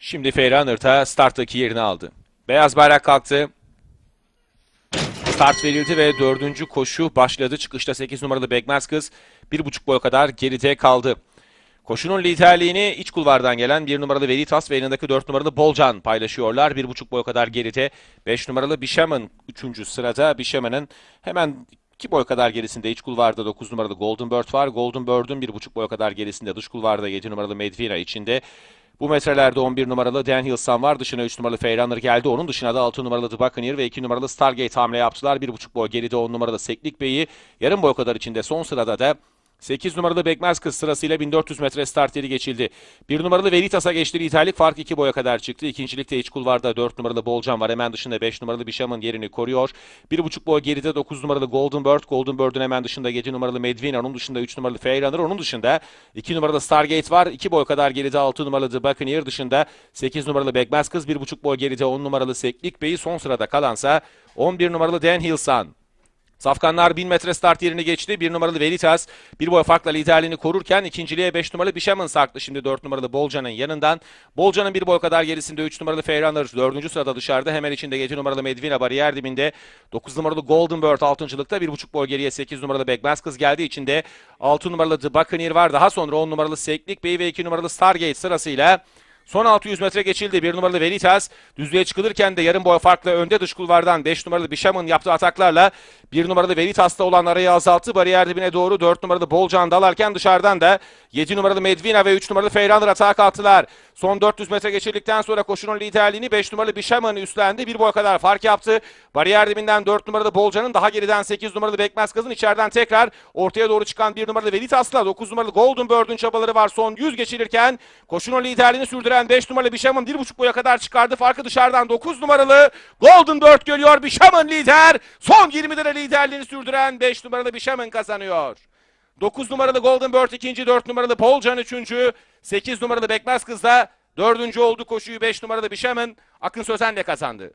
Şimdi Feyranırta starttaki yerini aldı. Beyaz bayrak kalktı. Start verildi ve dördüncü koşu başladı. Çıkışta 8 numaralı Begmez kız bir buçuk boy kadar geride kaldı. Koşunun liderliğini iç kulvardan gelen 1 numaralı Veritas ve yanındaki 4 numaralı Bolcan paylaşıyorlar. Bir buçuk boy kadar geride 5 numaralı Bişam'ın 3. sırada. Bişam'ın hemen 2 boy kadar gerisinde iç kulvarda 9 numaralı Golden Bird var. Golden Bird'ün 1,5 boy kadar gerisinde dış kulvarda 7 numaralı Medvina içinde. Bu metrelerde 11 numaralı Dan Hilson var. Dışına 3 numaralı Feyrunner geldi. Onun dışına da 6 numaralı The Buccaneer ve 2 numaralı Stargate hamle yaptılar. 1,5 boy geride 10 numaralı Seklik Bey'i. Yarım boy kadar içinde son sırada da 8 numaralı Bekmez kız sırasıyla 1400 metre start yeri geçildi. 1 numaralı Veritas'a geçti. İtalik fark 2 boya kadar çıktı. İkincilikte iç kulvarda 4 numaralı Bolcan var. Hemen dışında 5 numaralı Bişam'ın yerini koruyor. 1,5 boy geride 9 numaralı Golden Bird. Golden Bird'ün hemen dışında 7 numaralı Medvina. Onun dışında 3 numaralı Feyrunner. Onun dışında 2 numaralı Stargate var. 2 boy kadar geride 6 numaralı The Buccaneer. Dışında 8 numaralı Bekmez kız. 1,5 boy geride 10 numaralı Seklik Bey'i. Son sırada kalansa 11 numaralı Dan Hilson. Safkanlar 1000 metre start yerini geçti. 1 numaralı Veritas bir boy farkla liderliğini korurken ikinciliğe 5 numaralı Bişam'ın sarktı. Şimdi 4 numaralı Bolcan'ın yanından. Bolcan'ın bir boy kadar gerisinde 3 numaralı Feyrunner 4. sırada dışarıda. Hemen içinde 7 numaralı Medvina bariyer dibinde. 9 numaralı Golden Bird 6.lıkta 1.5 boy geriye 8 numaralı Begmez kız geldi. içinde 6 numaralı The Buccaneer var. Daha sonra 10 numaralı Seklik Bey ve 2 numaralı Stargate sırasıyla Son 600 metre geçildi. 1 numaralı Veritas düzlüğe çıkılırken de yarım boy farkla önde dış kulvardan 5 numaralı Bişam'ın yaptığı ataklarla 1 numaralı Veritas'ta olan arayı azalttı. Bariyer dibine doğru 4 numaralı Bolcan dalarken dışarıdan da 7 numaralı Medvina ve 3 numaralı Feyrunner atağa kalktılar. Son 400 metre geçirdikten sonra koşunun liderliğini 5 numaralı Bişam'ın üstlendi. Bir boy kadar fark yaptı. Bariyer dibinden 4 numaralı Bolcan'ın daha geriden 8 numaralı Bekmez Kız'ın içeriden tekrar ortaya doğru çıkan 1 numaralı Veritas'la 9 numaralı Golden Bird'ün çabaları var. Son 100 geçirirken koşunun liderliğini sürdüren 5 numaralı Bişam'ın 1.5 boya kadar çıkardı. Farkı dışarıdan 9 numaralı Golden Bird görüyor. Bişam'ın lider. Son 20 lira liderliğini sürdüren 5 numaralı Bişam'ın kazanıyor. 9 numaralı Golden Bird ikinci, 4 numaralı Polcan üçüncü, 8 numaralı Bekmez Kız da dördüncü oldu koşuyu 5 numaralı Bişam'ın Akın Sözen'le kazandı.